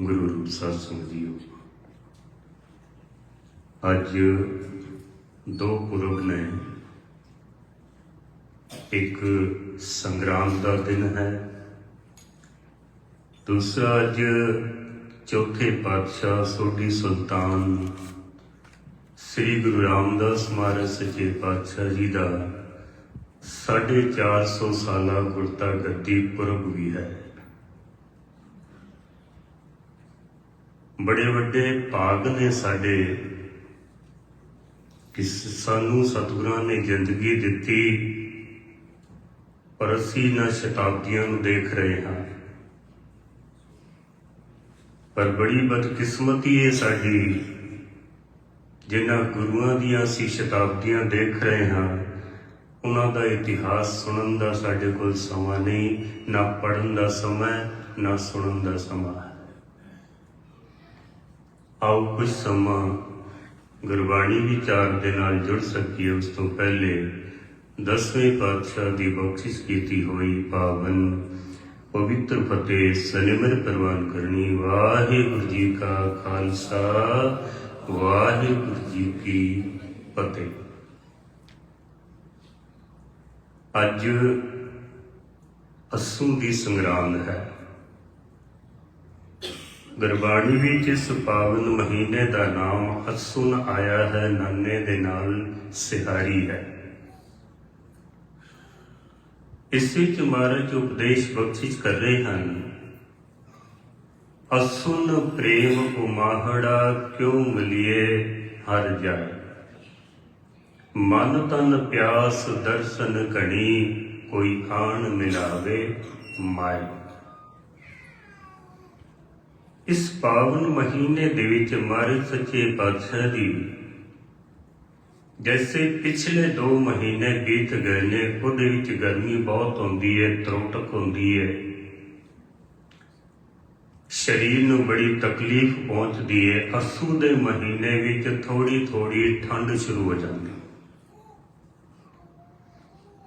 ਗੁਰੂ ਰੂਪ ਸਾਧ ਸੰਗਤ ਜੀਓ। ਅੱਜ ਦੋ ਪੁਰਬ ਨੇ। ਇੱਕ ਸੰਗਰਾਮ ਦਾ ਦਿਨ ਹੈ। ਦੂਸਰਾ ਅੱਜ ਚੌਥੇ ਪਾਤਸ਼ਾਹ ਸੋਢੀ ਸੁਲਤਾਨ ਸ੍ਰੀ ਗੁਰੂ ਰਾਮਦਾਸ ਮਹਾਰਾਜ ਸੱਚੇ ਪਾਤਸ਼ਾਹ ਜੀ ਦਾ 450 ਸਾਲਾ ਗੁਰਤਾ ਗੱਦੀ ਪੁਰਬ ਵੀ ਹੈ। ਬੜੇ ਵੱਡੇ ਭਾਗ ਨੇ ਸਾਡੇ ਕਿ ਸਾਨੂੰ ਸਤਿਗੁਰਾਂ ਨੇ ਜ਼ਿੰਦਗੀ ਦਿੱਤੀ, ਪਰ ਅਸੀਂ ਨਾ ਸ਼ਤਾਬਦੀਆਂ ਨੂੰ ਦੇਖ ਰਹੇ ਹਾਂ। ਪਰ ਬੜੀ ਬਦਕਿਸਮਤੀ ਹੈ ਸਾਡੀ, ਜਿਨ੍ਹਾਂ ਗੁਰੂਆਂ ਦੀਆਂ ਅਸੀਂ ਸ਼ਤਾਬਦੀਆਂ ਦੇਖ ਰਹੇ ਹਾਂ। ਉਹਨਾਂ ਦਾ ਇਤਿਹਾਸ ਸੁਣਨ ਦਾ ਸਾਡੇ ਕੋਲ ਸਮਾਂ ਨਹੀਂ, ਨਾ ਪੜਨ ਦਾ ਸਮਾਂ ਨਾ ਸੁਣਨ ਦਾ ਸਮਾਂ ਹੈ। ਆਓ ਕੁਝ ਸਮਾਂ ਗੁਰਬਾਣੀ ਵਿਚਾਰ ਦੇ ਨਾਲ ਜੁੜ ਸਕੀਏ। ਉਸ ਤੋਂ ਪਹਿਲੇ ਦਸਵੇਂ ਪਾਤਸ਼ਾਹ ਦੀ ਬਖਸ਼ਿਸ਼ ਕੀਤੀ ਹੋਈ ਪਾਵਨ ਪਵਿੱਤਰ ਫਤਿਹ ਸਨਿਮਰ ਪ੍ਰਵਾਨ ਕਰਨੀ। ਵਾਹਿਗੁਰੂ ਜੀ ਕਾ ਖਾਲਸਾ, ਵਾਹਿਗੁਰੂ ਜੀ ਕੀ ਫਤਿਹ। ਅੱਜ ਅਸੂ ਦੀ ਸੰਗਰਾਂਦ ਹੈ। ਗੁਰਬਾਣੀ ਵਿੱਚ ਇਸ ਪਾਵਨ ਮਹੀਨੇ ਦਾ ਨਾਮ ਅਸੁਨ ਆਇਆ ਹੈ, ਨਾਨੇ ਦੇ ਨਾਲ ਸਿਹਾਰੀ ਹੈ। ਇਸ ਵਿੱਚ ਮਹਾਰਾਜ ਉਪਦੇਸ਼ ਬਖਸ਼ਿਸ਼ ਕਰ ਰਹੇ ਹਨ, ਅਸੁਨ ਪ੍ਰੇਮ ਉਮਾਹੜਾ ਕਿਉ ਮਿਲਿਏ ਹਰ ਜਾਏ ਮਨ ਤਨ ਪਿਆਸ ਦਰਸ਼ਨ ਘਣੀ, ਕੋਈ ਆਣ ਮਿਲਾਵੇ ਮਾਈ ਇਸ ਪਾਵਨ ਮਹੀਨੇ ਦੇ ਵਿੱਚ ਮਾਰੇ ਸੱਚੇ ਪਾਤਸ਼ਾਹ ਦੀ ਜੈਸੇ ਪਿਛਲੇ 2 ਮਹੀਨੇ ਬੀਤ ਗਏ ਨੇ, ਉਹਦੇ ਵਿੱਚ ਗਰਮੀ ਬਹੁਤ ਹੁੰਦੀ ਹੈ ਤਰੋਟਕ ਹੁੰਦੀ ਹੈ ਸਰੀਰ ਨੂੰ ਬੜੀ ਤਕਲੀਫ ਪਹੁੰਚਦੀ ਹੈ ਅਸੂ ਦੇ ਮਹੀਨੇ ਵਿੱਚ ਥੋੜੀ ਥੋੜੀ ਠੰਡ ਸ਼ੁਰੂ ਹੋ ਜਾਂਦੀ।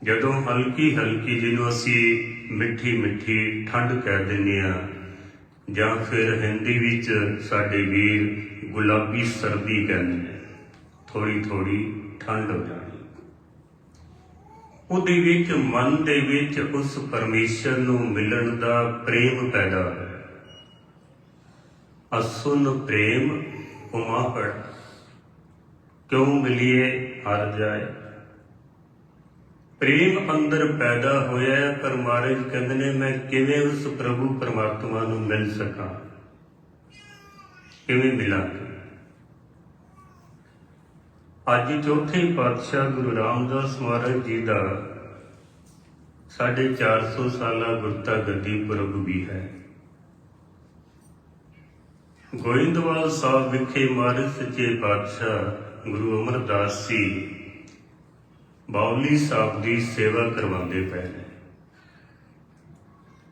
ਜਦੋਂ ਹਲਕੀ ਹਲਕੀ ਜਿਹਨੂੰ ਅਸੀਂ ਮਿੱਠੀ ਮਿੱਠੀ ਠੰਡ ਕਹਿ ਦਿੰਦੇ ਆ ਜਾਂ ਫਿਰ ਹਿੰਦੀ ਵਿੱਚ ਸਾਡੇ ਵੀਰ ਗੁਲਾਬੀ ਸਰਦੀ ਕਹਿੰਦੇ ਨੇ ਥੋੜੀ ਥੋੜੀ ਠੰਡ ਹੋ ਜਾਣੀ। ਉਹਦੇ ਵਿੱਚ, ਮਨ ਦੇ ਵਿੱਚ ਉਸ ਪਰਮੇਸ਼ਰ ਨੂੰ ਮਿਲਣ ਦਾ ਪ੍ਰੇਮ ਪੈਦਾ ਹੋਇਆ। ਅਸੁਨ ਪ੍ਰੇਮ ਉਮਾਪੜ, ਕਿਉਂ ਮਿਲਿਏ ਹਰ ਜਾਏ? ਪ੍ਰੇਮ ਅੰਦਰ ਪੈਦਾ ਹੋਇਆ ਪਰ ਮਹਾਰਾਜ ਕਹਿੰਦੇ ਨੇ, ਮੈਂ ਕਿਵੇਂ ਉਸ ਪ੍ਰਭੂ ਪਰਮਾਤਮਾ ਨੂੰ ਮਿਲ ਸਕਾਂ? ਕਿਵੇਂ ਮਿਲਾਂ ਅੱਜ ਚੌਥੇ ਪਾਤਸ਼ਾਹ ਗੁਰੂ ਰਾਮਦਾਸ ਮਹਾਰਾਜ ਜੀ ਦਾ 450 ਸਾਲਾ ਗੁਰਤਾ ਗੱਦੀ ਪੁਰਬ ਵੀ ਹੈ। ਗੋਇੰਦਵਾਲ ਸਾਹਿਬ ਵਿਖੇ ਮਹਾਰਾਜ ਸੱਚੇ ਪਾਤਸ਼ਾਹ ਗੁਰੂ ਅਮਰਦਾਸ ਜੀ ਬਾਉਲੀ ਸਾਹਿਬ ਦੀ ਸੇਵਾ ਕਰਵਾਉਂਦੇ ਪਏ ਨੇ।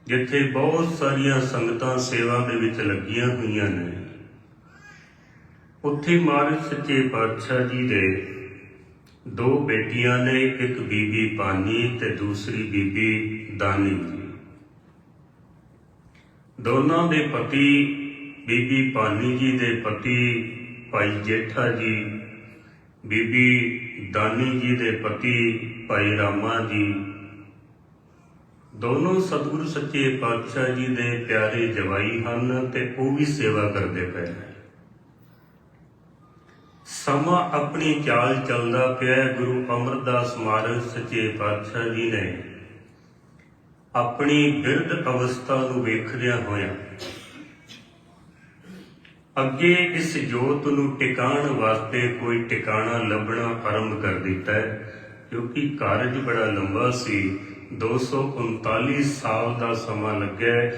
ਜਿੱਥੇ ਬਹੁਤ ਸਾਰੀਆਂ ਸੰਗਤਾਂ ਸੇਵਾ ਦੇ ਵਿੱਚ ਲੱਗੀਆਂ ਹੋਈਆਂ ਨੇ। ਉੱਥੇ ਮਹਾਰਾਜ ਸੱਚੇ ਪਾਤਸ਼ਾਹ ਜੀ ਦੇ ਦੋ ਬੇਟੀਆਂ ਨੇ, ਇੱਕ ਬੀਬੀ ਪਾਨੀ ਤੇ ਦੂਸਰੀ ਬੀਬੀ ਦਾਨੀ ਜੀ। ਦੋਨਾਂ ਦੇ ਪਤੀ ਬੀਬੀ ਪਾਨੀ ਜੀ ਦੇ ਪਤੀ ਭਾਈ ਜੇਠਾ ਜੀ, ਬੀਬੀ ਦਾਨੀ ਜੀ ਦੇ ਪਤੀ ਭਾਈ ਰਾਮਾ ਜੀ। ਦੋਨੋਂ ਸਤਿਗੁਰੂ ਸੱਚੇ ਪਾਤਸ਼ਾਹ ਜੀ ਦੇ ਪਿਆਰੇ ਜਵਾਈ ਹਨ ਤੇ ਉਹ ਵੀ ਸੇਵਾ ਕਰਦੇ ਪਏ ਨੇ। ਸਮਾਂ ਆਪਣੀ ਚਾਲ ਚੱਲਦਾ ਪਿਆ ਗੁਰੂ ਅਮਰਦਾਸ ਮਹਾਰਾਜ ਸੱਚੇ ਪਾਤਸ਼ਾਹ ਜੀ ਨੇ। ਆਪਣੀ ਬਿਰਧ ਅਵਸਥਾ ਨੂੰ ਵੇਖਦਿਆਂ ਹੋਇਆ ਅੱਗੇ ਇਸ ਜੋਤ ਨੂੰ ਟਿਕਾਣ ਵਾਸਤੇ ਕੋਈ ਟਿਕਾਣਾ ਲੱਭਣਾ ਆਰੰਭ ਕਰ ਦਿੱਤਾ ਹੈ, ਕਿਉਂਕਿ ਕਾਰਜ ਬੜਾ ਲੰਬਾ ਸੀ। 239 ਸਾਲ ਦਾ ਸਮਾਂ ਲੱਗਿਆ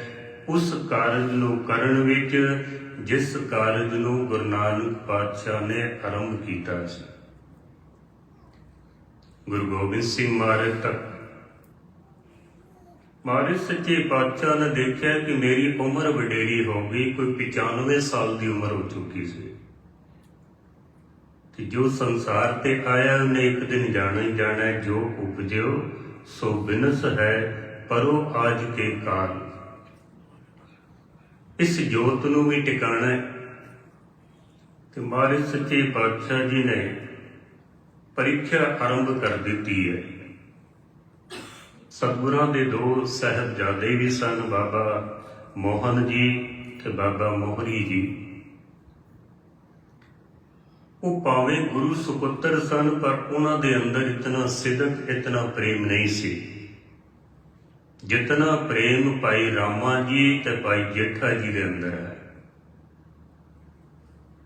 ਉਸ ਕਾਰਜ ਨੂੰ ਕਰਨ ਵਿੱਚ, ਜਿਸ ਕਾਰਜ ਨੂੰ ਗੁਰੂ ਨਾਨਕ ਪਾਤਸ਼ਾਹ ਨੇ ਆਰੰਭ ਕੀਤਾ ਸੀ। ਗੁਰੂ ਗੋਬਿੰਦ ਸਿੰਘ ਮਹਾਰਾਜ ਤੱਕ ਮਾਰੇ ਸੱਚੇ ਪਾਤਸ਼ਾਹ ਨੇ ਦੇਖਿਆ ਕਿ ਮੇਰੀ ਉਮਰ ਵਡੇਰੀ ਹੋ ਗਈ, ਕੋਈ 95 ਸਾਲ ਦੀ ਉਮਰ ਹੋ ਚੁੱਕੀ ਸੀ। ਕਿ ਜੋ ਸੰਸਾਰ ਤੇ ਆਇਆ, ਉਹਨੇ ਇੱਕ ਦਿਨ ਜਾਣਾ ਹੀ ਜਾਣਾ, ਜੋ ਉਪਜਿਓ, ਸੋ ਬਿਨਸ ਹੈ, ਪਰੋ ਆਜ ਕੇ ਕਾਲ। ਇਸ ਜੋਤ ਨੂੰ ਵੀ ਟਿਕਾਣਾ ਹੈ। ਤੇ ਮਾਰੇ ਸੱਚੇ ਪਾਤਸ਼ਾਹ ਜੀ ਨੇ ਪ੍ਰੀਖਿਆ ਆਰੰਭ ਕਰ ਦਿੱਤੀ ਹੈ। ਸਤਿਗੁਰਾਂ ਦੇ ਦੋ ਸਹਿਬਜ਼ਾਦੇ ਵੀ ਸਨ ਬਾਬਾ ਮੋਹਨ ਜੀ ਤੇ ਬਾਬਾ ਮੋਹਰੀ ਜੀ। ਉਹ ਭਾਵੇਂ ਗੁਰੂ ਸੁਪੁੱਤਰ ਸਨ, ਪਰ ਉਹਨਾਂ ਦੇ ਅੰਦਰ ਇਤਨਾ ਸਿਦਕ, ਇਤਨਾ ਪ੍ਰੇਮ ਨਹੀਂ ਸੀ। ਜਿਤਨਾ ਪ੍ਰੇਮ ਭਾਈ ਰਾਮਾ ਜੀ ਤੇ ਭਾਈ ਜੇਠਾ ਜੀ ਦੇ ਅੰਦਰ ਹੈ।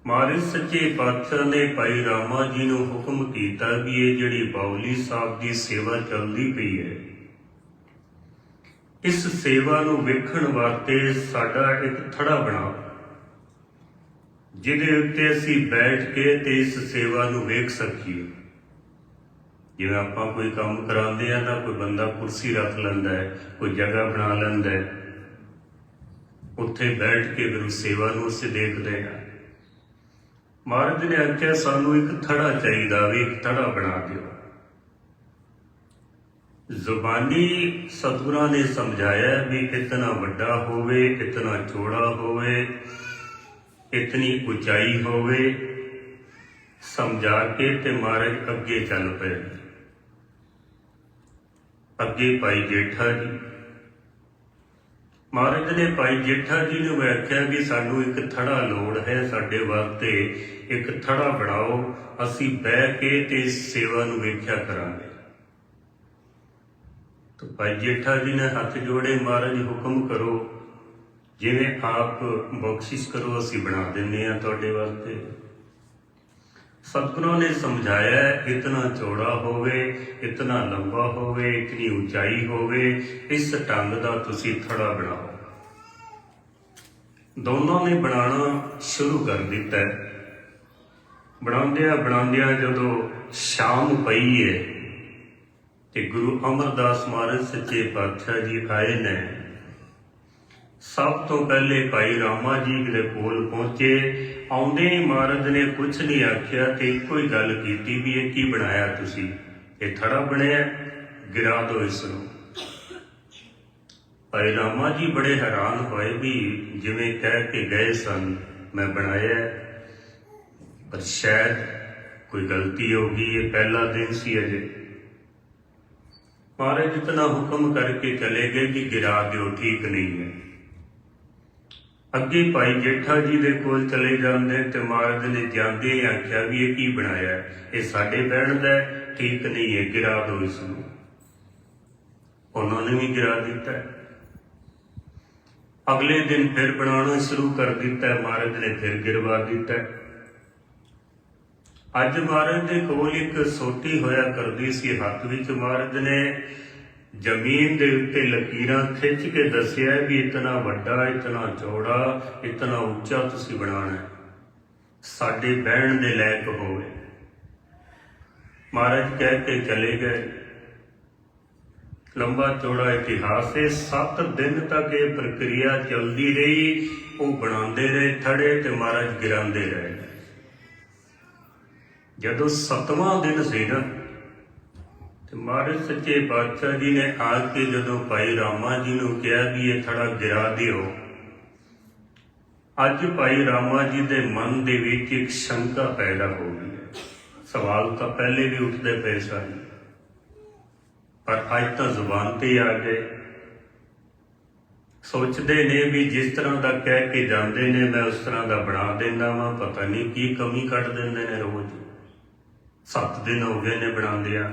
ਮਹਾਰਾਜ ਸੱਚੇ ਪਾਤਸ਼ਾਹ ਨੇ ਭਾਈ ਰਾਮਾ ਜੀ ਨੂੰ ਹੁਕਮ ਕੀਤਾ ਵੀ ਇਹ ਜਿਹੜੀ ਬਾਉਲੀ ਸਾਹਿਬ ਦੀ ਸੇਵਾ ਚੱਲਦੀ ਪਈ ਹੈ ਇਸ ਸੇਵਾ ਨੂੰ ਵੇਖਣ ਵਾਸਤੇ ਸਾਡਾ ਇੱਕ ਥੜਾ ਬਣਾਓ। ਜਿਹਦੇ ਉੱਤੇ ਅਸੀਂ ਬੈਠ ਕੇ ਤੇ ਇਸ ਸੇਵਾ ਨੂੰ ਵੇਖ ਸਕੀਏ। ਜਿਵੇਂ ਆਪਾਂ ਕੋਈ ਕੰਮ ਕਰਾਉਂਦੇ ਆ ਨਾ ਕੋਈ ਬੰਦਾ ਕੁਰਸੀ ਰੱਖ ਲੈਂਦਾ ਹੈ, ਕੋਈ ਜਗ੍ਹਾ ਬਣਾ ਲੈਂਦਾ ਹੈ। ਉੱਥੇ ਬੈਠ ਕੇ ਫਿਰ ਉਸ ਸੇਵਾ ਨੂੰ ਅਸੀਂ ਦੇਖਦੇ ਆ ਮਹਾਰਾਜ ਨੇ ਆਖਿਆ, ਸਾਨੂੰ ਇੱਕ ਥੜਾ ਚਾਹੀਦਾ ਵੀ ਇੱਕ ਥੜਾ ਬਣਾ ਦਿਓ। ਜ਼ੁਬਾਨੀ ਸਤਿਗੁਰਾਂ ਨੇ ਸਮਝਾਇਆ ਵੀ ਇਤਨਾ ਵੱਡਾ ਹੋਵੇ ਇਤਨਾ ਚੌੜਾ ਹੋਵੇ ਇਤਨੀ ਉਚਾਈ ਹੋਵੇ, ਸਮਝਾ ਕੇ ਤੇ ਮਹਾਰਾਜ ਅੱਗੇ ਚੱਲ ਪਏ। ਅੱਗੇ ਭਾਈ ਜੇਠਾ ਜੀ। ਮਹਾਰਾਜ ਨੇ ਭਾਈ ਜੇਠਾ ਜੀ ਨੂੰ ਆਖਿਆ ਕਿ ਸਾਨੂੰ ਇੱਕ ਥੜਾ ਲੋੜ ਹੈ ਸਾਡੇ ਵਾਸਤੇ, ਇੱਕ ਥੜਾ ਬਣਾਓ, ਅਸੀਂ ਬਹਿ ਕੇ ਤੇ ਇਸ ਸੇਵਾ ਨੂੰ ਵੇਖਿਆ ਕਰਾਂਗੇ। ਤਾਂ ਭਾਈ ਜੇਠਾ ਜੀ ਨੇ ਹੱਥ ਜੋੜੇ, ਮਹਾਰਾਜ ਹੁਕਮ ਕਰੋ, ਜਿਵੇਂ ਆਪ ਬਖਸ਼ਿਸ਼ ਕਰੋ, ਅਸੀਂ ਬਣਾ ਦਿੰਦੇ ਆ ਤੁਹਾਡੇ ਵਾਸਤੇ। ਸਤਿਗੁਰਾਂ ਨੇ ਸਮਝਾਇਆ ਇਤਨਾ ਚੌੜਾ ਹੋਵੇ, ਇਤਨਾ ਲੰਬਾ ਹੋਵੇ, ਇਤਨੀ ਉਚਾਈ ਹੋਵੇ, ਇਸ ਢੰਗ ਦਾ ਤੁਸੀਂ ਥੜਾ ਬਣਾਓ। ਦੋਨਾਂ ਨੇ ਬਣਾਉਣਾ ਸ਼ੁਰੂ ਕਰ ਦਿੱਤਾ ਬਣਾਉਂਦਿਆਂ ਬਣਾਉਂਦਿਆਂ ਜਦੋਂ ਸ਼ਾਮ ਪਈ ਹੈ ਤੇ ਗੁਰੂ ਅਮਰਦਾਸ ਮਹਾਰਾਜ ਸੱਚੇ ਪਾਤਸ਼ਾਹ ਜੀ ਆਏ ਨੇ। ਸਭ ਤੋਂ ਪਹਿਲੇ ਭਾਈ ਰਾਮਾ ਜੀ ਦੇ ਕੋਲ ਪਹੁੰਚੇ। ਆਉਂਦੇ ਹੀ ਮਹਾਰਾਜ ਨੇ ਕੁਝ ਨਹੀਂ ਆਖਿਆ ਤੇ ਇੱਕੋ ਹੀ ਗੱਲ ਕੀਤੀ ਵੀ ਇਹ ਕੀ ਬਣਾਇਆ ਤੁਸੀਂ? ਇਹ ਥੜਾ ਬਣਿਆ, ਗਿਰਾ ਦਿਓ ਇਸ ਨੂੰ। ਭਾਈ ਰਾਮਾ ਜੀ ਬੜੇ ਹੈਰਾਨ ਹੋਏ ਵੀ ਜਿਵੇਂ ਕਹਿ ਕੇ ਗਏ ਸਨ, ਮੈਂ ਬਣਾਇਆ। ਪਰ ਸ਼ਾਇਦ ਕੋਈ ਗਲਤੀ ਹੋ ਗਈ, ਇਹ ਪਹਿਲਾ ਦਿਨ ਸੀ ਅਜੇ। ਮਹਾਰਾਜ ਇਤਨਾ ਹੁਕਮ ਕਰਕੇ ਚਲੇ ਗਏ ਕਿ ਗਿਰਾ ਦਿਓ, ਠੀਕ ਨਹੀਂ ਹੈ। ਅੱਗੇ ਭਾਈ ਜੇਠਾ ਜੀ ਦੇ ਕੋਲ ਚਲੇ ਜਾਂਦੇ ਤੇ ਮਹਾਰਾਜ ਨੇ ਜਾਂਦੇ ਹੀ ਆਖਿਆ ਵੀ ਇਹ ਕੀ ਬਣਾਇਆ? ਇਹ ਸਾਡੇ ਬਹਿਣ ਦਾ ਠੀਕ ਨਹੀਂ ਹੈ, ਗਿਰਾ ਦਿਓ ਇਸ ਨੂੰ ਉਹਨਾਂ ਨੇ ਵੀ ਗਿਰਾ ਦਿੱਤਾ। ਅਗਲੇ ਦਿਨ ਫਿਰ ਬਣਾਉਣਾ ਸ਼ੁਰੂ ਕਰ ਦਿੱਤਾ, ਮਹਾਰਾਜ ਨੇ ਫਿਰ ਗਿਰਵਾ ਦਿੱਤਾ। ਅੱਜ ਮਹਾਰਾਜ ਦੇ ਕੋਲ ਇੱਕ ਸੋਟੀ ਹੋਇਆ ਕਰਦੀ ਸੀ, ਹੱਥ ਵਿੱਚ ਮਹਾਰਾਜ ਨੇ ਜ਼ਮੀਨ ਦੇ ਉੱਤੇ ਲਕੀਰਾਂ ਖਿੱਚ ਕੇ ਦੱਸਿਆ ਵੀ ਇਤਨਾ ਵੱਡਾ, ਇਤਨਾ ਚੌੜਾ, ਇਤਨਾ ਉੱਚਾ ਤੁਸੀਂ ਬਣਾਉਣਾ ਹੈ। ਸਾਡੇ ਬਹਿਣ ਦੇ ਲਾਇਕ ਹੋਵੇ। ਮਹਾਰਾਜ ਕਹਿ ਕੇ ਚਲੇ ਗਏ। ਲੰਬਾ ਚੌੜਾ ਇਤਿਹਾਸ ਹੈ 7 ਦਿਨ ਤੱਕ ਇਹ ਪ੍ਰਕਿਰਿਆ ਚੱਲਦੀ ਰਹੀ, ਉਹ ਬਣਾਉਂਦੇ ਰਹੇ ਥੜੇ ਤੇ ਮਹਾਰਾਜ ਗਿਰਾਉਂਦੇ ਰਹੇ। ਜਦੋਂ ਸਤਵਾਂ ਦਿਨ ਸੀ ਨਾ, ਤੇ ਮਹਾਰਾਜ ਸੱਚੇ ਪਾਤਸ਼ਾਹ ਜੀ ਨੇ ਆ ਕੇ ਜਦੋਂ ਭਾਈ ਰਾਮਾ ਜੀ ਨੂੰ ਕਿਹਾ ਵੀ ਇਹ ਥੜਾ ਗਿਰਾ ਦਿਓ, ਅੱਜ ਭਾਈ ਰਾਮਾ ਜੀ ਦੇ ਮਨ ਦੇ ਵਿੱਚ ਇੱਕ ਸ਼ੰਕਾ ਪੈਦਾ ਹੋ ਗਈ ਸਵਾਲ ਤਾਂ ਪਹਿਲੇ ਵੀ ਉੱਠਦੇ ਪਏ ਸਨ, ਪਰ ਅੱਜ ਤਾਂ ਜ਼ੁਬਾਨ ਤੇ ਆ ਗਏ। ਸੋਚਦੇ ਨੇ ਵੀ ਜਿਸ ਤਰ੍ਹਾਂ ਦਾ ਕਹਿ ਕੇ ਜਾਂਦੇ ਨੇ, ਮੈਂ ਉਸ ਤਰ੍ਹਾਂ ਦਾ ਬਣਾ ਦਿੰਦਾ ਵਾਂ, ਪਤਾ ਨਹੀਂ ਕੀ ਕਮੀ ਕੱਢ ਦਿੰਦੇ ਨੇ ਰੋਜ਼। ਸੱਤ ਦਿਨ ਹੋ ਗਏ ਨੇ ਬਣਾਉਂਦਿਆਂ।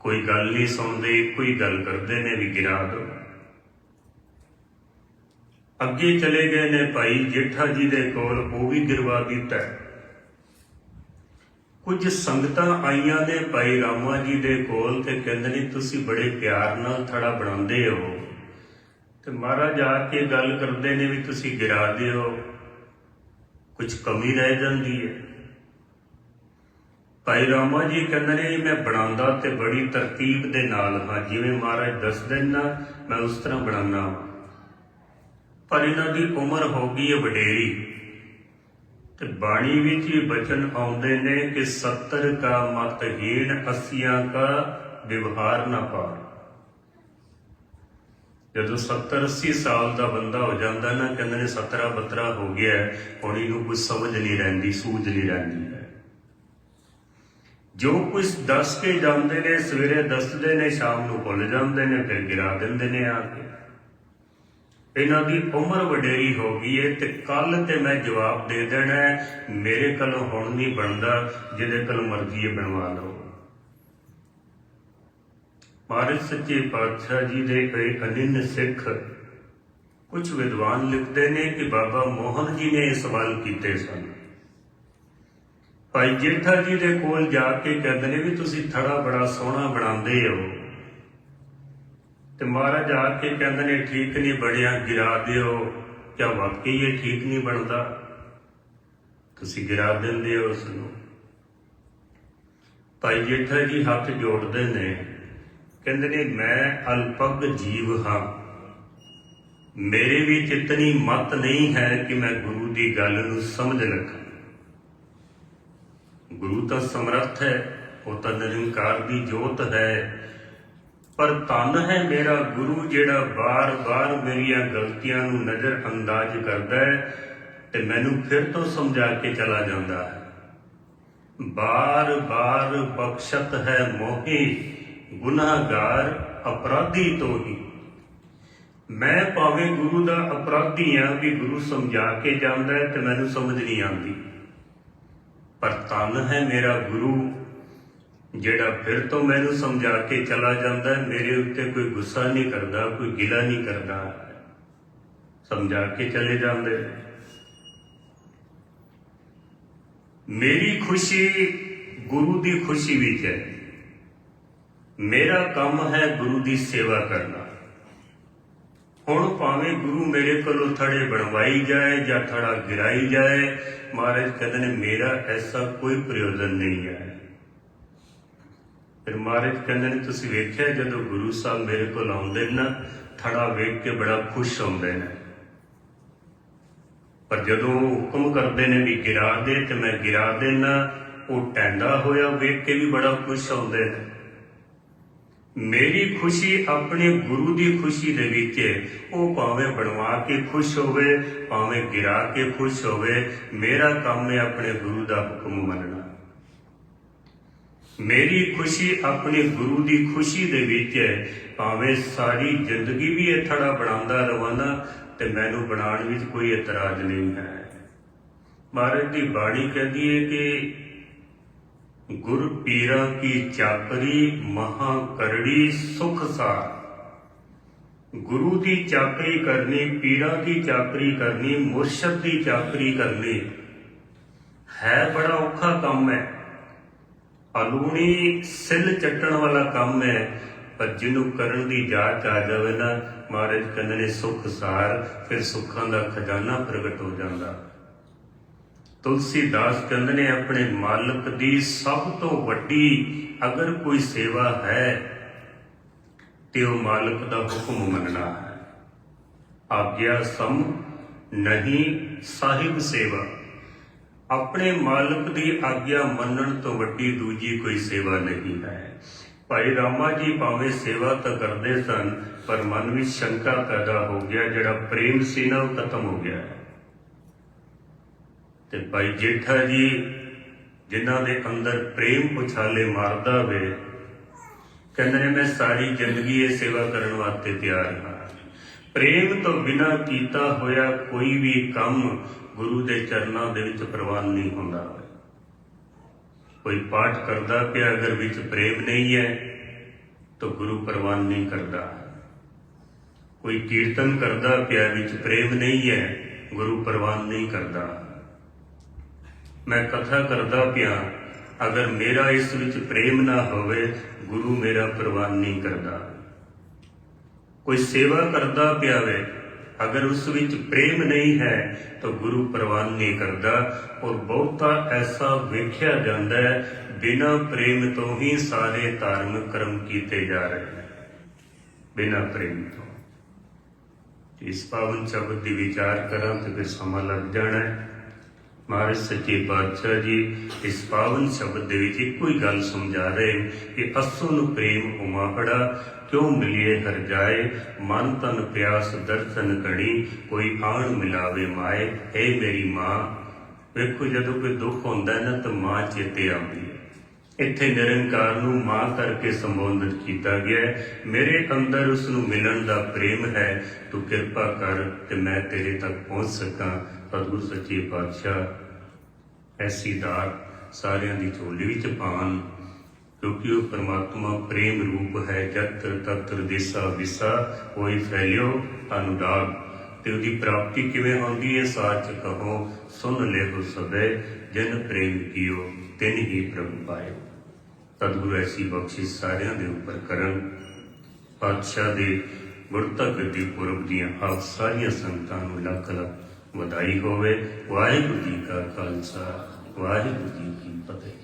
ਕੋਈ ਗੱਲ ਨਹੀਂ ਸੁਣਦੇ ਕੋਈ ਗੱਲ ਕਰਦੇ ਨੇ ਵੀ ਗਿਰਾ ਦੋ। ਅੱਗੇ ਚਲੇ ਗਏ ਨੇ ਭਾਈ ਜੇਠਾ ਜੀ ਦੇ ਕੋਲ, ਉਹ ਵੀ ਗਿਰਵਾ ਦਿੱਤਾ। ਹੈ। ਕੁਝ ਸੰਗਤਾਂ ਆਈਆਂ ਨੇ ਭਾਈ ਰਾਮਾ ਜੀ ਦੇ ਕੋਲ ਤੇ ਕਹਿੰਦੇ ਨੇ, ਤੁਸੀਂ ਬੜੇ ਪਿਆਰ ਨਾਲ ਥੜਾ ਬਣਾਉਂਦੇ ਹੋ। ਤੇ ਮਹਾਰਾਜ ਆ ਕੇ ਗੱਲ ਕਰਦੇ ਨੇ ਵੀ ਤੁਸੀਂ ਗਿਰਾ ਦਿਓ। ਕੁਝ ਕਮੀ ਰਹਿ ਜਾਂਦੀ ਹੈ। ਭਾਈ ਰਾਮਾ ਜੀ ਕਹਿੰਦੇ ਨੇ ਮੈਂ ਬਣਾਉਂਦਾ ਤੇ ਬੜੀ ਤਰਤੀਬ ਦੇ ਨਾਲ ਹਾਂ। ਜਿਵੇਂ ਮਹਾਰਾਜ ਦੱਸਦੇ ਨੇ ਨਾ ਮੈਂ ਉਸ ਤਰ੍ਹਾਂ ਬਣਾਉਣਾ ਪਰ ਇਹਨਾਂ ਦੀ ਉਮਰ ਹੋ ਗਈ ਹੈ ਵਡੇਰੀ। ਤੇ ਬਾਣੀ ਵਿੱਚ ਵੀ ਬਚਨ ਆਉਂਦੇ ਨੇ ਕਿ 70 ਕਾ ਮਤ ਹੀਣ 80 ਕਾ ਵਿਵਹਾਰ ਨਾ ਪਾਰ। ਜਦੋਂ 70 80 ਸਾਲ ਦਾ ਬੰਦਾ ਹੋ ਜਾਂਦਾ ਨਾ ਕਹਿੰਦੇ ਨੇ 17 ਬਤਰਾ ਹੋ ਗਿਆ ਹੈ, ਹੁਣ ਇਹਨੂੰ ਕੁਝ ਸਮਝ ਨਹੀਂ ਰਹਿੰਦੀ ਸੂਝ ਨਹੀਂ ਰਹਿੰਦੀ। ਜੋ ਕੁਝ ਦੱਸ ਕੇ ਜਾਂਦੇ ਨੇ, ਸਵੇਰੇ ਦੱਸਦੇ ਨੇ, ਸ਼ਾਮ ਨੂੰ ਭੁੱਲ ਜਾਂਦੇ ਨੇ, ਫਿਰ ਗਿਰਾ ਦਿੰਦੇ ਨੇ ਆ ਕੇ। ਇਹਨਾਂ ਦੀ ਉਮਰ ਵਡੇਰੀ ਹੋ ਗਈ ਏ ਤੇ ਕੱਲ ਤੇ ਮੈਂ ਜਵਾਬ ਦੇ ਦੇਣਾ ਮੇਰੇ ਕੋਲੋਂ ਹੁਣ ਨਹੀਂ ਬਣਦਾ, ਜਿਹਦੇ ਕੋਲ ਮਰਜ਼ੀ ਹੈ ਬਣਵਾ ਲਓ। ਮਹਾਰਾਜ ਸੱਚੇ ਪਾਤਸ਼ਾਹ ਜੀ ਦੇ ਕਈ ਅਨਿੰਨ ਸਿੱਖ, ਕੁਝ ਵਿਦਵਾਨ ਲਿਖਦੇ ਨੇ ਕਿ ਬਾਬਾ ਮੋਹਨ ਜੀ ਨੇ ਇਹ ਸਵਾਲ ਕੀਤੇ ਸਨ। ਭਾਈ ਜੇਠਾ ਜੀ ਦੇ ਕੋਲ ਜਾ ਕੇ ਕਹਿੰਦੇ ਨੇ ਵੀ ਤੁਸੀਂ ਥੜਾ ਬੜਾ ਸੋਹਣਾ ਬਣਾਉਂਦੇ ਹੋ। ਤੇ ਮਹਾਰਾਜ ਆ ਕੇ ਕਹਿੰਦੇ ਨੇ, ਠੀਕ ਨਹੀਂ ਬਣਿਆ, ਗਿਰਾ ਦਿਓ। ਕਿਆ ਵਾਕਈ ਇਹ ਠੀਕ ਨਹੀਂ ਬਣਦਾ? ਤੁਸੀਂ ਗਿਰਾ ਦਿੰਦੇ ਹੋ ਉਸ ਨੂੰ ਭਾਈ ਜੇਠਾ ਜੀ ਹੱਥ ਜੋੜਦੇ ਨੇ। ਕਹਿੰਦੇ ਨੇ, ਮੈਂ ਅਲਪਗ ਜੀਵ ਹਾਂ। ਮੇਰੇ ਵਿੱਚ ਇਤਨੀ ਮਤ ਨਹੀਂ ਹੈ ਕਿ ਮੈਂ ਗੁਰੂ ਦੀ ਗੱਲ ਨੂੰ ਸਮਝ ਲਕਾਂ ਗੁਰੂ ਤਾਂ ਸਮਰੱਥ ਹੈ, ਉਹ ਤਾਂ ਨਿਰੰਕਾਰ ਦੀ ਜੋਤ ਹੈ। ਪਰ ਤਨ ਹੈ ਮੇਰਾ ਗੁਰੂ ਜਿਹੜਾ ਬਾਰ-ਬਾਰ ਮੇਰੀਆਂ ਗਲਤੀਆਂ ਨੂੰ ਨਜ਼ਰ ਅੰਦਾਜ਼ ਕਰਦਾ ਹੈ ਤੇ ਮੈਨੂੰ ਫਿਰ ਤੋਂ ਸਮਝਾ ਕੇ ਚਲਾ ਜਾਂਦਾ ਹੈ। ਬਾਰ-ਬਾਰ ਬਖਸ਼ਤ ਹੈ ਮੋਹੀ, ਗੁਨਾਹਗਾਰ ਅਪਰਾਧੀ ਤੋਂ ਹੀ। ਮੈਂ ਭਾਵੇਂ ਗੁਰੂ ਦਾ ਅਪਰਾਧੀ ਆ ਵੀ ਗੁਰੂ ਸਮਝਾ ਕੇ ਜਾਂਦਾ ਹੈ ਤੇ ਮੈਨੂੰ ਸਮਝ ਨਹੀਂ ਆਉਂਦੀ। ਪਰ ਤਨ ਹੈ ਮੇਰਾ ਗੁਰੂ, ਜਿਹੜਾ ਫਿਰ ਤੋਂ ਮੈਨੂੰ ਸਮਝਾ ਕੇ ਚਲਾ ਜਾਂਦਾ ਹੈ, ਮੇਰੇ ਉੱਤੇ ਕੋਈ ਗੁੱਸਾ ਨਹੀਂ ਕਰਦਾ, ਕੋਈ ਗਿਲਾ ਨਹੀਂ ਕਰਦਾ। ਸਮਝਾ ਕੇ ਚਲੇ ਜਾਂਦੇ। ਮੇਰੀ ਖੁਸ਼ੀ ਗੁਰੂ ਦੀ ਖੁਸ਼ੀ ਵਿੱਚ ਹੈ। ਮੇਰਾ ਕੰਮ ਹੈ ਗੁਰੂ ਦੀ ਸੇਵਾ ਕਰਨਾ। ਹੁਣ ਭਾਵੇਂ ਗੁਰੂ ਮੇਰੇ ਕੋਲੋਂ ਥੜੇ ਬਣਵਾਈ ਜਾਏ ਜਾਂ ਥੜਾ ਗਿਰਾਈ ਜਾਏ, ਮਹਾਰਾਜ ਕਹਿੰਦੇ ਨੇ, ਮੇਰਾ ਐਸਾ ਕੋਈ ਪ੍ਰਯੋਜਨ ਨਹੀਂ ਹੈ। ਫਿਰ ਮਹਾਰਾਜ ਕਹਿੰਦੇ ਨੇ, ਤੁਸੀਂ ਵੇਖਿਆ ਜਦੋਂ ਗੁਰੂ ਸਾਹਿਬ ਮੇਰੇ ਕੋਲ ਆਉਂਦੇ ਨੇ ਨਾ, ਥੜਾ ਵੇਖ ਕੇ ਬੜਾ ਖੁਸ਼ ਹੁੰਦੇ ਨੇ। ਪਰ ਜਦੋਂ ਉਹ ਹੁਕਮ ਕਰਦੇ ਨੇ ਵੀ ਗਿਰਾ ਦੇ ਤੇ ਮੈਂ ਗਿਰਾ ਦੇਣਾ ਉਹ ਟੈਂਡਾ ਹੋਇਆ, ਵੇਖ ਕੇ ਵੀ ਬੜਾ ਖੁਸ਼ ਹੁੰਦੇ ਨੇ। ਮੇਰੀ ਖੁਸ਼ੀ ਆਪਣੇ ਗੁਰੂ ਦੀ ਖੁਸ਼ੀ ਦੇ ਵਿੱਚ ਹੈ। ਉਹ ਭਾਵੇਂ ਬਣਵਾ ਕੇ ਖੁਸ਼ ਹੋਵੇ, ਭਾਵੇਂ ਗਿਰਾ ਕੇ ਖੁਸ਼ ਹੋਵੇ, ਮੇਰਾ ਕੰਮ ਹੈ ਆਪਣੇ ਗੁਰੂ ਦਾ ਹੁਕਮ ਮੰਨਣਾ। ਮੇਰੀ ਖੁਸ਼ੀ ਆਪਣੇ ਗੁਰੂ ਦੀ ਖੁਸ਼ੀ ਦੇ ਵਿੱਚ ਹੈ। ਭਾਵੇਂ ਸਾਰੀ ਜ਼ਿੰਦਗੀ ਵੀ ਇਹ ਥੜਾ ਬਣਾਉਂਦਾ ਰਵਾਨਾ ਤੇ ਮੈਨੂੰ ਬਣਾਉਣ ਵਿੱਚ ਕੋਈ ਇਤਰਾਜ਼ ਨਹੀਂ ਹੈ। ਮਹਾਰਾਜ ਦੀ ਬਾਣੀ ਕਹਿੰਦੀ ਹੈ ਕਿ ਗੁਰ ਪੀਰਾਂ ਕੀ ਚਾਕਰੀ ਮਹਾ ਕਰੜੀ ਸੁਖ ਸਾਰ। ਗੁਰੂ ਦੀ ਚਾਕਰੀ ਕਰਨੀ, ਪੀਰਾਂ ਦੀ ਚਾਕਰੀ ਕਰਨੀ, ਮੁਰਸ਼ਦ ਦੀ ਚਾਕਰੀ ਕਰਨੀ, ਹੈ ਬੜਾ ਔਖਾ ਕੰਮ ਹੈ। ਅਲੂਣੀ ਸਿਲ ਚੱਟਣ ਵਾਲਾ ਕੰਮ ਹੈ, ਪਰ ਜਿਹਨੂੰ ਕਰਨ ਦੀ ਜਾਚ ਆ ਜਾਵੇ ਨਾ, ਮਹਾਰਾਜ ਕਹਿੰਦੇ ਨੇ ਸੁਖ ਸਾਰ, ਫਿਰ ਸੁੱਖਾਂ ਦਾ ਖਜ਼ਾਨਾ ਪ੍ਰਗਟ ਹੋ ਜਾਂਦਾ। ਤੁਲਸੀਦਾਸ ਕਹਿੰਦੇ ਨੇ, ਆਪਣੇ ਮਾਲਕ ਦੀ ਸਭ ਤੋਂ ਵੱਡੀ ਅਗਰ ਕੋਈ ਸੇਵਾ ਹੈ, ਤੇ ਉਹ ਮਾਲਕ ਦਾ ਹੁਕਮ ਮੰਨਣਾ ਹੈ। ਆਗਿਆ ਸਮ ਨਹੀਂ ਸਾਹਿਬ ਸੇਵਾ। ਆਪਣੇ ਮਾਲਕ ਦੀ ਆਗਿਆ ਮੰਨਣ ਤੋਂ ਵੱਡੀ ਦੂਜੀ ਕੋਈ ਸੇਵਾ ਨਹੀਂ ਹੈ। ਭਾਈ ਰਾਮਾ ਜੀ ਭਾਵੇਂ ਸੇਵਾ ਤਾਂ ਕਰਦੇ ਸਨ, ਪਰ ਮਨ ਵਿੱਚ ਸ਼ੰਕਾ ਪੈਦਾ ਹੋ ਗਿਆ, ਜਿਹੜਾ ਪ੍ਰੇਮ ਸੀ ਨਾ, ਉਹ ਖਤਮ ਹੋ ਗਿਆ। ਹੈ ਤੇ ਭਾਈ ਜੇਠਾ ਜੀ, ਜਿਨ੍ਹਾਂ ਦੇ ਅੰਦਰ ਪ੍ਰੇਮ ਪੁਛਾਲੇ ਮਾਰਦਾ ਵੇ, ਕਹਿੰਦੇ ਨੇ, ਮੈਂ ਸਾਰੀ ਜ਼ਿੰਦਗੀ ਇਹ ਸੇਵਾ ਕਰਨ ਵਾਸਤੇ ਤਿਆਰ ਹਾਂ। ਪ੍ਰੇਮ ਤੋਂ ਬਿਨਾ ਕੀਤਾ ਹੋਇਆ ਕੋਈ ਵੀ ਕੰਮ ਗੁਰੂ ਦੇ ਚਰਨਾਂ ਦੇ ਵਿੱਚ ਪ੍ਰਵਾਨ ਨਹੀਂ ਹੁੰਦਾ। ਕੋਈ ਪਾਠ ਕਰਦਾ ਪਿਆ ਅਗਰ ਵਿੱਚ ਪ੍ਰੇਮ ਨਹੀਂ ਹੈ, ਤਾਂ ਗੁਰੂ ਪ੍ਰਵਾਨ ਨਹੀਂ ਕਰਦਾ। ਕੋਈ ਕੀਰਤਨ ਕਰਦਾ ਪਿਆ ਵਿੱਚ ਪ੍ਰੇਮ ਨਹੀਂ ਹੈ, ਗੁਰੂ ਪ੍ਰਵਾਨ ਨਹੀਂ ਕਰਦਾ। ਮੈਂ ਕਥਾ ਕਰਦਾ ਪਿਆ, ਅਗਰ ਮੇਰਾ ਇਸ ਵਿੱਚ ਪ੍ਰੇਮ ਨਾ ਹੋਵੇ, ਗੁਰੂ ਮੇਰਾ ਪ੍ਰਵਾਨ ਨਹੀਂ ਕਰਦਾ। ਕੋਈ ਸੇਵਾ ਕਰਦਾ ਪਿਆ ਵੇ ਅਗਰ ਉਸ ਵਿੱਚ ਪ੍ਰੇਮ ਨਹੀਂ ਹੈ, ਤਾਂ ਗੁਰੂ ਪ੍ਰਵਾਨ ਨਹੀਂ ਕਰਦਾ। ਔਰ ਬਹੁਤਾ ਐਸਾ ਵੇਖਿਆ ਜਾਂਦਾ ਹੈ, ਬਿਨਾ ਪ੍ਰੇਮ ਤੋਂ ਹੀ ਸਾਰੇ ਧਾਰਮਿਕ ਕਰਮ ਕੀਤੇ ਜਾ ਰਹੇ ਨੇ। ਬਿਨਾ ਪ੍ਰੇਮ ਤੋਂ। ਇਸ ਪਾਵਨ ਸ਼ਬਦ ਦੀ ਵਿਚਾਰ ਕਰਾਂ ਤੇ ਫਿਰ ਸਮਾਂ ਲੱਗ ਜਾਣਾ ਹੈ। ਮਹਾਰਾਜ ਸੱਚੇ ਪਾਤਸ਼ਾਹ ਜੀ, ਇਸ ਪਾਵਨ ਸ਼ਬਦ ਦੇ ਵਿੱਚ ਇੱਕੋ ਹੀ ਗੱਲ ਸਮਝਾ ਰਹੇ ਕਿ ਅਸੋ ਨੂੰ ਪ੍ਰੇਮ ਉਮਾਹੜਾ ਕਿਉਂ ਮਿਲਿਏ ਹਰ ਜਾਏ, ਮਨ ਤਨ ਪਿਆਸ ਦਰਸ਼ਨ ਕਣੀ ਕੋਈ ਆਣ ਮਿਲਾਵੇ ਮਾਏ ਏ ਮੇਰੀ ਮਾਂ। ਵੇਖੋ, ਜਦੋਂ ਕੋਈ ਦੁੱਖ ਹੁੰਦਾ ਹੈ ਨਾ, ਤਾਂ ਮਾਂ ਚੇਤੇ ਆਉਂਦੀ ਹੈ। ਇੱਥੇ ਨਿਰੰਕਾਰ ਨੂੰ ਮਾਂ ਕਰਕੇ ਸੰਬੋਧਿਤ ਕੀਤਾ ਗਿਆ ਹੈ, ਮੇਰੇ ਅੰਦਰ ਉਸ ਨੂੰ ਮਿਲਣ ਦਾ ਪ੍ਰੇਮ ਹੈ, ਤੂੰ ਕਿਰਪਾ ਕਰ ਤੇ ਮੈਂ ਤੇਰੇ ਤੱਕ ਪਹੁੰਚ ਸਕਾਂ। ਸਤਿਗੁਰ ਸੱਚੇ ਪਾਤਸ਼ਾਹ, ਐਸੀ ਦਾਤ ਸਾਰਿਆਂ ਦੀ ਝੋਲੀ ਵਿੱਚ ਪਾਣ ਕਿਉਂਕਿ ਉਹ ਪਰਮਾਤਮਾ ਪ੍ਰੇਮ ਰੂਪ ਹੈ, ਜਤਰ ਤਤਰ ਦੇਸਾ ਵਿਸਾ ਕੋਈ ਫੈਲਿਓ ਅਨੁਰਾਗ। ਤੇ ਉਹਦੀ ਪ੍ਰਾਪਤੀ ਕਿਵੇਂ ਹੁੰਦੀ ਹੈ, ਸਾਚ ਕਹੋ ਸੁਣ ਲੈਹੁ ਸਭੇ, ਜਿਨ ਪ੍ਰੇਮ ਕੀਓ, ਤਿਨ ਹੀ ਪ੍ਰਭੂ ਪਾਇਓ। ਸਤਿਗੁਰੂ ਐਸੀ ਬਖਸ਼ਿਸ਼ ਸਾਰਿਆਂ ਦੇ ਉੱਪਰ ਕਰਨ। ਪਾਤਸ਼ਾਹ ਦੇ ਗੁਰਤਾ ਦੀ ਪੁਰਬ ਦੀਆਂ ਆਪ ਸਾਰੀਆਂ ਸੰਗਤਾਂ ਨੂੰ ਲੱਖ ਲੱਖ ਵਧਾਈ ਹੋਵੇ। ਵਾਹਿਗੁਰੂ ਜੀ ਕਾ ਖਾਲਸਾ ਵਾਹਿਗੁਰੂ ਜੀ ਕੀ ਫਤਿਹ।